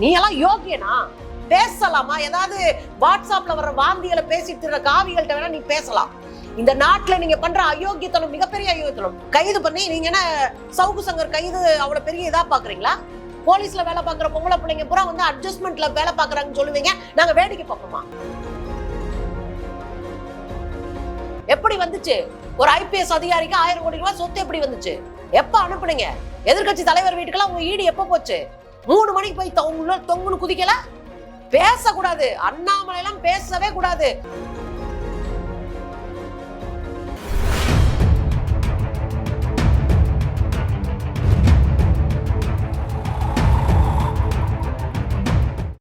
நீ எல்லாம் யோகியனா? பேசலாமா? ஏதாவது வாட்ஸ்அப்ல வர வாந்திகளை பேசிட்டு இருக்கிற காவிகள்கிட்ட வேணா நீ பேசலாம். இந்த நாட்டுல நீங்க பண்ற அயோக்கியத்தனம் மிகப்பெரிய அயோக்கியத்தனம். கைது பண்ணி நீங்க என்ன சவுக்கு சங்கர் கைது அவ்வளவு பெரிய இதா பாக்குறீங்களா? போலீஸ்ல வேலை பாக்குற பொம்பளை பிள்ளைங்க பூரா வந்து அட்ஜஸ்ட்மெண்ட்ல வேலை பாக்குறாங்கன்னு சொல்லுவீங்க. நாங்க வேடிக்கை பார்ப்போமா? எப்படி வந்துச்சு? ஒரு ஐபிஎஸ் அதிகாரிக்கு ஆயிரம் கோடி ரூபாய் சொத்து எப்படி வந்துச்சு? எப்ப அனுப்புனீங்க? எதிர்க்கட்சி தலைவர் வீட்டுக்கெல்லாம் உங்க ஈடு எப்ப போச்சு? மூணு மணிக்கு போய் தொங்கு தொங்குன்னு குதிக்கல? பேசக்கூடாது. அண்ணாமலை எல்லாம் பேசவே கூடாது.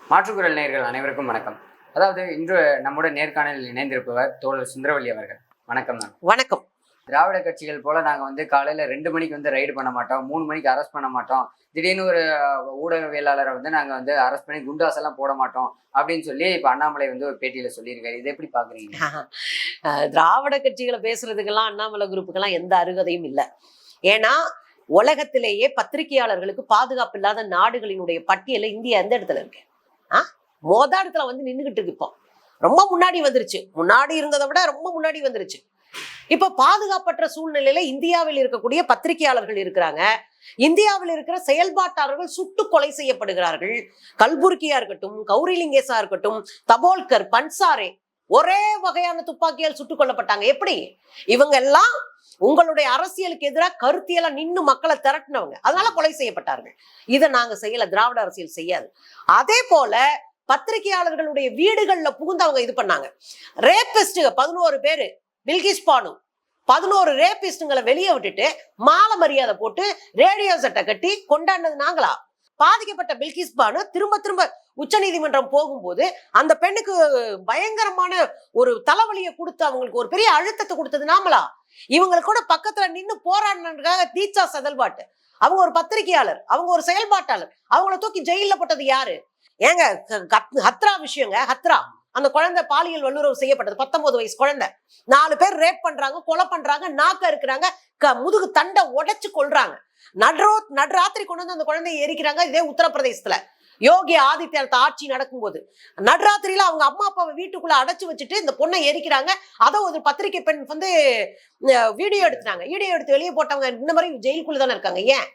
மாற்றுக்குரல் நேயர்கள் அனைவருக்கும் வணக்கம். அதாவது இன்று நம்முடைய நேர்காணலில் இணைந்திருப்பவர் தோழர் சுந்தரவல்லி அவர்கள். வணக்கம் மேம். வணக்கம். திராவிட கட்சிகள் போல நாங்கள் வந்து காலையில் ரெண்டு மணிக்கு வந்து ரைடு பண்ண மாட்டோம். மூணு மணிக்கு அரெஸ்ட் பண்ண மாட்டோம். திடீர்னு ஒரு ஊடகவியலாளரை வந்து நாங்கள் வந்து அரெஸ்ட் பண்ணி குண்டாஸ் எல்லாம் போட மாட்டோம் அப்படின்னு சொல்லி இப்போ அண்ணாமலை வந்து ஒரு பேட்டியில் சொல்லியிருக்காரு. இதை எப்படி பார்க்குறீங்க திராவிட கட்சிகளை பேசுறதுக்கெல்லாம் அண்ணாமலை குரூப்புக்கெல்லாம் எந்த அருகதையும் இல்லை. ஏன்னா உலகத்திலேயே பத்திரிகையாளர்களுக்கு பாதுகாப்பு இல்லாத நாடுகளினுடைய பட்டியலில் இந்தியா எந்த இடத்துல இருக்கு? ஆ? மோத இடத்துல வந்து நின்றுகிட்டு இருக்கு இப்போ. ரொம்ப முன்னாடி வந்துருச்சு. முன்னாடி இருந்ததை விட ரொம்ப முன்னாடி வந்துருச்சு. இப்ப பாதுகாப்பற்ற சூழ்நிலையில இந்தியாவில் இருக்கக்கூடிய பத்திரிகையாளர்கள் இருக்கிறாங்க. இந்தியாவில் இருக்கிற செயல்பாட்டாளர்கள் சுட்டு கொலை செய்யப்படுகிறார்கள். கல்புர்கியா இருக்கட்டும் கௌரிலிங்கேசா இருக்கட்டும் தபோல்கர் பன்சாரே ஒரே வகையான துப்பாக்கியால் சுட்டுக் கொல்லப்பட்டாங்க. எப்படி? இவங்க எல்லாம் உங்களுடைய அரசியலுக்கு எதிராக கருத்தியெல்லாம் நின்னு மக்களை திரட்டினவங்க. அதனால கொலை செய்யப்பட்டார்கள். இதை நாங்க செய்யல திராவிட அரசியல் செய்யாது. அதே போல பத்திரிகையாளர்களுடைய வீடுகள்ல புகுந்து அவங்க இது பண்ணாங்க. ரேபிஸ்ட் பதினோரு பேரு. பில்கிஸ் பானு. பதினோரு ரேபிஸ்டுங்களை வெளியே விட்டுட்டு மாலை மரியாதை போட்டு ரேடியோ செட்டை கட்டி கொண்டாடினது நாங்களா? பாதிக்கப்பட்ட பில்கிஸ் பானு திரும்ப திரும்ப உச்சநீதிமன்றம் போகும்போது அந்த பெண்ணுக்கு பயங்கரமான ஒரு தலைவலியை கொடுத்து அவங்களுக்கு ஒரு பெரிய அழுத்தத்தை கொடுத்தது நாமளா? இவங்களுக்கு கூட பக்கத்துல நின்று போராடினதுக்காக தீட்சா செதல்பாட்டு. அவங்க ஒரு பத்திரிகையாளர் அவங்க ஒரு செயல்பாட்டாளர் அவங்கள தூக்கி ஜெயில போட்டது யாரு? ஏங்க கத்- ஹத்ரா விஷயங்க ஹத்ரா. அந்த குழந்தை பாலியல் வல்லுறவு செய்யப்பட்டது பத்தொன்பது வயசு குழந்தை. நாலு பேர் ரேப் பண்றாங்க கொலை பண்றாங்க நாக்க இருக்கிறாங்க க- முதுகு தண்டை உடைச்சு கொள்றாங்க நடுரோ நடுராத்திரி கொண்டு வந்து அந்த குழந்தையை எரிக்கிறாங்க இதே உத்தரப்பிரதேசத்துல. யோகி ஆதித்யநாத் ஆட்சி நடக்கும்போது. நடுராத்திரியில அவங்க அம்மா அப்பாவை வீட்டுக்குள்ள அடைச்சு வச்சுட்டு இந்த பொண்ணை எரிக்கிறாங்க. அதை ஒரு பத்திரிகை பெண் வந்து வீடியோ எடுத்துட்டாங்க. வீடியோ எடுத்து வெளியே போட்டவங்க இந்த மாதிரி ஜெயிலுக்குள்ள தானே இருக்காங்க. ஏன்?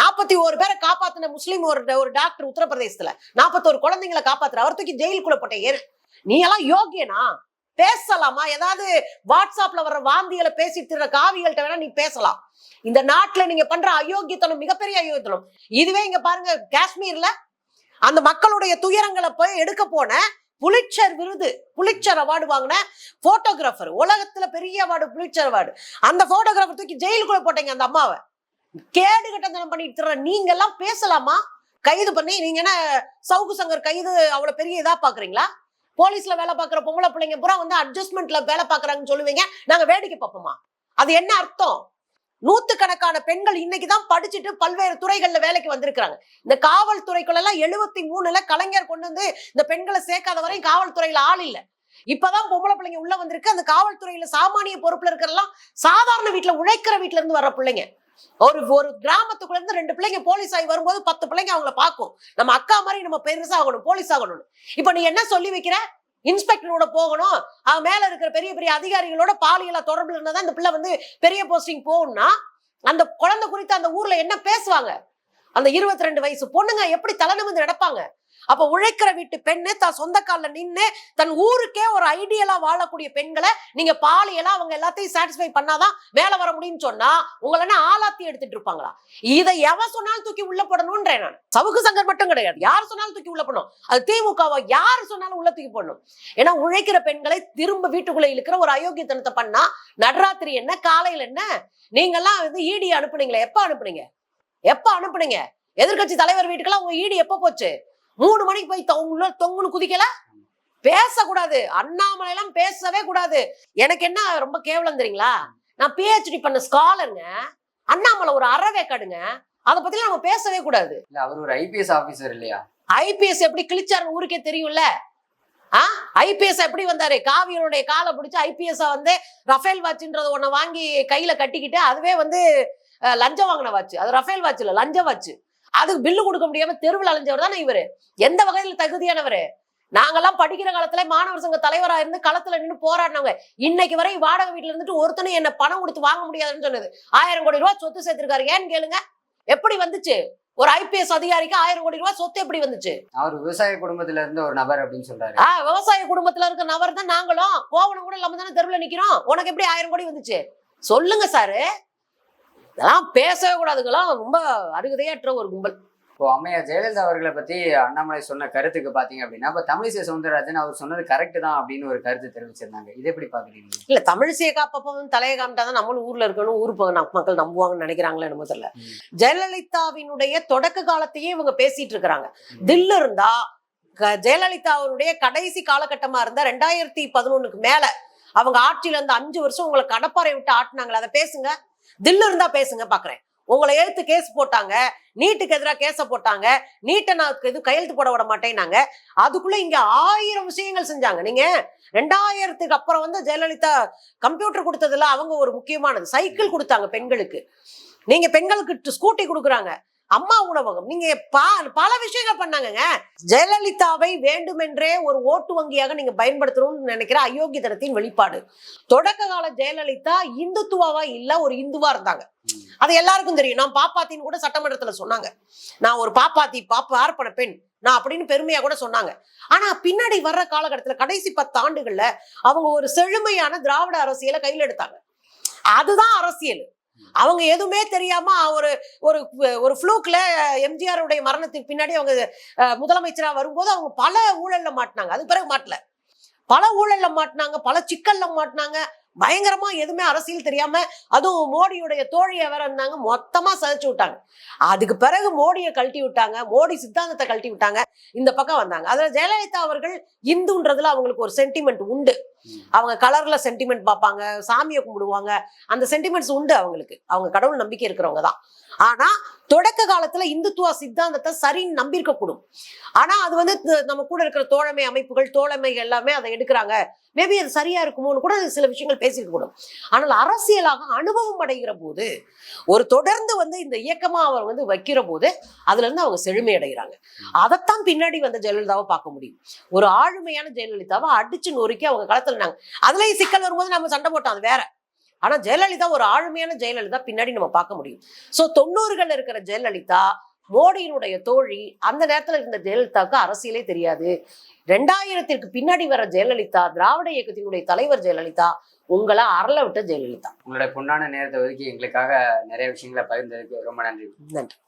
நாற்பத்தி ஒரு பேரை காப்பாத்தின முஸ்லீம் ஒரு ஒரு டாக்டர் உத்தரப்பிரதேசத்துல. நாற்பத்தோரு குழந்தைங்களை காப்பாத்துற அவர் தூக்கி ஜெயிலுக்குள்ள போட்ட ஏன்? நீ எல்லாம் யோகியனா? பேசலாமா? ஏதாவது வாட்ஸ்அப்ல வர்ற வாந்திகளை பேசிட்டு இருக்கிற காவிகள்கிட்ட வேணா நீ பேசலாம். இந்த நாட்டுல நீங்க பண்ற அயோக்கியத்தனம் மிகப்பெரிய அயோக்கியத்தனம். இதுவே இங்க பாருங்க காஷ்மீர்ல அந்த மக்களுடைய துயரங்களை போய் எடுக்க போன புலிச்சர் விருது. புலிச்சர் அவார்டு வாங்கின போட்டோகிராஃபர் உலகத்துல பெரிய அவார்டு புலிச்சர் அவார்டு. அந்த போட்டோகிராஃபர் தூக்கி ஜெயிலுக்குள்ள போட்டீங்க அந்த அம்மாவை. கேடு கட்டந்தனம் பண்ணிட்டு தர நீங்க எல்லாம் பேசலாமா? கைது பண்ணி நீங்க என்ன சவுக்கு சங்கர் கைது அவ்வளவு பெரிய இதா பாக்குறீங்களா? போலீஸ்ல வேலை பாக்குற பொம்பளை பிள்ளைங்க பூரா வந்து அட்ஜஸ்ட்மெண்ட்ல வேலை பாக்குறாங்கன்னு சொல்லுவீங்க. நாங்க வேடிக்கை பார்ப்போமா? அது என்ன அர்த்தம்? நூத்துக்கணக்கான பெண்கள் இன்னைக்குதான் படிச்சுட்டு பல்வேறு துறைகள்ல வேலைக்கு வந்திருக்கிறாங்க. இந்த காவல்துறைக்குள்ள எல்லாம் எழுபத்தி மூணுல கலைஞர் கொண்டு வந்து இந்த பெண்களை சேர்க்காத வரையும் காவல்துறையில ஆள் இல்ல. இப்பதான் பொம்பளை பிள்ளைங்க உள்ள வந்திருக்கு. அந்த காவல்துறையில சாமானிய பொறுப்புல இருக்கிறதெல்லாம் சாதாரண வீட்டுல உழைக்கிற வீட்டுல இருந்து வர்ற பிள்ளைங்க. ஒரு ஒரு கிராமத்துக்குள்ள இருந்து ரெண்டு பிள்ளைங்க போலீஸ் ஆகி வரும்போது பத்து பிள்ளைங்க அவங்கள பார்க்கும். நம்ம அக்கா மாதிரி நம்ம பெருசா ஆகணும் போலீஸ் ஆகணும் இப்ப நீ என்ன சொல்லி வைக்கிற? இன்ஸ்பெக்டரோட போகணும். அவன் மேல இருக்கிற பெரிய பெரிய அதிகாரிகளோட பாலியலா தொடர்புல இருந்தாதான் இந்த பிள்ளை வந்து பெரிய போஸ்டிங் போகணும்னா அந்த குழந்தை குறித்து அந்த ஊர்ல என்ன பேசுவாங்க? அந்த இருபத்தி ரெண்டு வயசு பொண்ணுங்க எப்படி தலைநிமிந்து நடப்பாங்க? அப்ப உழைக்கிற வீட்டு பெண்ணு தான் சொந்த கால்ல நின்னு தன் ஊருக்கே ஒரு ஐடியலா வாழக்கூடிய பெண்களை நீங்க பாலியலா அவங்க எல்லாத்தையும் சாட்டிஸ்ஃபை பண்ணாதான் மேல வர முடியும்னு சொன்னா உங்களை என்ன ஆளாத்தி எடுத்துட்டு இருப்பாங்களா? இதை எவன் சொன்னாலும் தூக்கி உள்ள போடணும்ன்றேன் நான். சவுக்கு சங்கர் மட்டும் கிடையாது. யார் சொன்னாலும் தூக்கி உள்ள போடணும். அது திமுகவா யார் சொன்னாலும் உள்ள தூக்கி போடணும். ஏன்னா உழைக்கிற பெண்களை திரும்ப வீட்டுக்குள்ள இழுக்கிற ஒரு அயோக்கியத்தனத்தை பண்ணா நடராத்திரி என்ன காலையில என்ன? நீங்கெல்லாம் வந்து ஈடி அனுப்புனீங்களே எப்ப அனுப்புனீங்க? எப்ப அனுப்புனீங்க? எதிர்க்கட்சி தலைவர் வீட்டுக்கெல்லாம் உங்க ஈடி எப்ப போச்சு? மூணு மணிக்கு போய் தொங்கு தொங்குன்னு குதிக்கல? பேசக்கூடாது. அண்ணாமலை எல்லாம் பேசவே கூடாது. எனக்கு என்ன ரொம்ப கேவலம் தெரியுங்களா? நான் பிஹெச்டி பண்ண ஸ்காலருங்க அண்ணாமலை ஒரு அறவேக்காடுங்க. அதை பத்தி நம்ம பேசவே கூடாது. இல்ல அவர் ஒரு ஐபிஎஸ் ஆபீசர் இல்லையா? ஐபிஎஸ் எப்படி கிழிச்சாருன்னு ஊருக்கே தெரியும்ல? ஆ? ஐபிஎஸ் எப்படி வந்தாரு? காவியனுடைய காலை பிடிச்சு ஐபிஎஸ் வந்து ரஃபேல் வாட்ச்ன்றது ஒண்ண வாங்கி கையில கட்டிக்கிட்டு அதுவே வந்து லஞ்சம் வாங்கின வாட்ச். அது ரஃபேல் வாட்ச் இல்ல லஞ்ச வாட்ச். அதுக்கு பில்லு கொடுக்க முடியாம தெருவில் அலைஞ்சவர் தானே இவரு. எந்த வகையில தகுதியானவரு? நாங்கெல்லாம் படிக்கிற காலத்துல மாணவர் சங்க தலைவரா இருந்து களத்துல நின்று போராடினவங்க. இன்னைக்கு வரை வாடகை வீட்டுல இருந்துட்டு ஒருத்தனை என்ன பணம் கொடுத்து வாங்க முடியாதுன்னு சொன்னது. ஆயிரம் கோடி ரூபாய் சொத்து சேர்த்திருக்காரு. ஏன்னு கேளுங்க. எப்படி வந்துச்சு? ஒரு ஐபிஎஸ் அதிகாரிக்கு ஆயிரம் கோடி ரூபாய் சொத்து எப்படி வந்துச்சு? அவர் விவசாய குடும்பத்துல இருந்த ஒரு நபர் அப்படின்னு சொல்றாரு. விவசாய குடும்பத்துல இருக்க நபர் தான் நாங்களும். கோவணம் கூட இல்லாம தானே தெருவில் நிக்கிறோம். உனக்கு எப்படி ஆயிரம் கோடி வந்துச்சு? சொல்லுங்க சாரு. இதெல்லாம் பேசவே கூடாதுங்களாம் ரொம்ப அருகதையற்ற ஒரு கும்பல். இப்போ அம்மையார் ஜெயலலிதா அவர்களை பத்தி அண்ணாமலை சொன்ன கருத்துக்கு பாத்தீங்க அப்படின்னா இப்ப தமிழிசை சவுந்தரராஜன் அவர் சொன்னது கரெக்ட் தான் அப்படின்னு ஒரு கருத்து தெரிவிச்சிருந்தாங்க. இதை எப்படி பாக்குறீங்க? இல்ல தமிழிசையை காப்பப்ப வந்து தலையை காமிட்டாதான் நம்மளும் ஊர்ல இருக்கணும் ஊர் மக்கள் நம்புவாங்கன்னு நினைக்கிறாங்களே என்னமோ தெரியல. ஜெயலலிதாவினுடைய தொடக்க காலத்தையே இவங்க பேசிட்டு இருக்கிறாங்க. தில்லு இருந்தா க- ஜெயலலிதாவுடைய கடைசி காலகட்டமா இருந்தா ரெண்டாயிரத்தி பதினொன்னுக்கு மேல அவங்க ஆட்சியில இருந்த அஞ்சு வருஷம் உங்களை கடப்பாறை விட்டு ஆட்டினாங்களே அதை பேசுங்க. தில்லு இருந்தா பேசுங்க பாக்குறேன். உங்களை எழுத்து கேஸ் போட்டாங்க நீட்டுக்கு எதிராக கேஸ போட்டாங்க நீட்டை நான் இது கையெழுத்து போட விட மாட்டேன்னாங்க. அதுக்குள்ள இங்க ஆயிரம் விஷயங்கள் செஞ்சாங்க. நீங்க ரெண்டாயிரத்துக்கு அப்புறம் வந்து ஜெயலலிதா கம்ப்யூட்டர் கொடுத்ததுல அவங்க ஒரு முக்கியமானது. சைக்கிள் கொடுத்தாங்க பெண்களுக்கு. நீங்க பெண்களுக்கு ஸ்கூட்டி கொடுக்குறாங்க. அம்மா உணவகம். நீங்க பல விஷயங்கள் பண்ணாங்கங்க. ஜெயலலிதாவை வேண்டுமென்றே ஒரு ஓட்டு வங்கியாக நீங்க பயன்படுத்தணும்னு நினைக்கிற அயோக்கியத்தனத்தின் வெளிப்பாடு. தொடக்க கால ஜெயலலிதா இந்துத்துவாவா இல்ல ஒரு இந்துவா இருந்தாங்க. அது எல்லாருக்கும் தெரியும். நான் பாப்பாத்தின்னு கூட சட்டமன்றத்துல சொன்னாங்க. நான் ஒரு பாப்பாத்தி பாப்பா பார்ப்பன பெண். நான் அப்படின்னு பெருமையா கூட சொன்னாங்க. ஆனா பின்னாடி வர்ற காலகட்டத்துல கடைசி பத்து ஆண்டுகள்ல அவங்க ஒரு செழுமையான திராவிட அரசியலை கையில் எடுத்தாங்க. அதுதான் அரசியல். அவங்க எதுவுமே தெரியாம ஒரு ஒரு ஒரு ஃப்ளூக்ல எம்ஜிஆருடைய மரணத்துக்கு பின்னாடி அவங்க முதலமைச்சரா வரும்போது அவங்க பல ஊழல்ல மாட்டினாங்க. அது பிறகு மாட்டல. பல ஊழல்ல மாட்டினாங்க பல சிக்கல்ல மாட்டினாங்க. பயங்கரமா எதுவுமே அரசியல் தெரியாம அதுவும் மோடியுடைய தோழியை வேற இருந்தாங்க மொத்தமா சதைச்சு விட்டாங்க. அதுக்கு பிறகு மோடியை கழட்டி விட்டாங்க மோடி சித்தாந்தத்தை கழட்டி விட்டாங்க இந்த பக்கம் வந்தாங்க. அதுல ஜெயலலிதா அவர்கள் இந்துன்றதுல அவங்களுக்கு ஒரு சென்டிமெண்ட் உண்டு. அவங்க கலர்ல சென்டிமெண்ட் பார்ப்பாங்க சாமியை கும்பிடுவாங்க. அந்த சென்டிமெண்ட்ஸ் உண்டு அவங்களுக்கு. அவங்க கடவுள் நம்பிக்கை இருக்கிறவங்க தான். ஆனா தொடக்க காலத்துல இந்துத்துவ சித்தாந்தத்தை சரின்னு நம்பியிருக்க கூடும் ஆனா அது வந்து நம்ம கூட இருக்கிற தோழமை அமைப்புகள் தோழமை எல்லாமே அதை எடுக்கிறாங்க. மேபி அது சரியா இருக்குமோன்னு கூட சில விஷயங்கள் பேசியிருக்க கூடும் ஆனால் அரசியலாக அனுபவம் அடைகிற போது ஒரு தொடர்ந்து வந்து இந்த இயக்கமா அவர் வந்து வைக்கிற போது அதுல இருந்து அவங்க செழுமை அடைகிறாங்க. அதைத்தான் பின்னாடி வந்த ஜெயலலிதாவை பார்க்க முடியும். ஒரு ஆளுமையான ஜெயலலிதாவை அடிச்சு நொறுக்கி அவங்க களத்துலனாங்க அதுலயும் சிக்கல் வரும்போது நம்ம சண்டை போட்டோம் அது வேற. ஆனா ஜெயலலிதா ஒரு ஆளுமையான ஜெயலலிதா பின்னாடி நம்ம பார்க்க முடியும். சோ தொண்ணூறுகள் இருக்கிற ஜெயலலிதா மோடியினுடைய தோழி அந்த நேரத்துல இருந்த ஜெயலலிதாவுக்கு அரசியலே தெரியாது. ரெண்டாயிரத்திற்கு பின்னாடி வர ஜெயலலிதா திராவிட இயக்கத்தினுடைய தலைவர் ஜெயலலிதா உங்களை அரள விட்ட ஜெயலலிதா. உங்களோட பொன்னான நேரத்தை ஒதுக்கி எங்களுக்காக நிறைய விஷயங்களை பகிர்ந்ததுக்கு ரொம்ப நன்றி. நன்றி.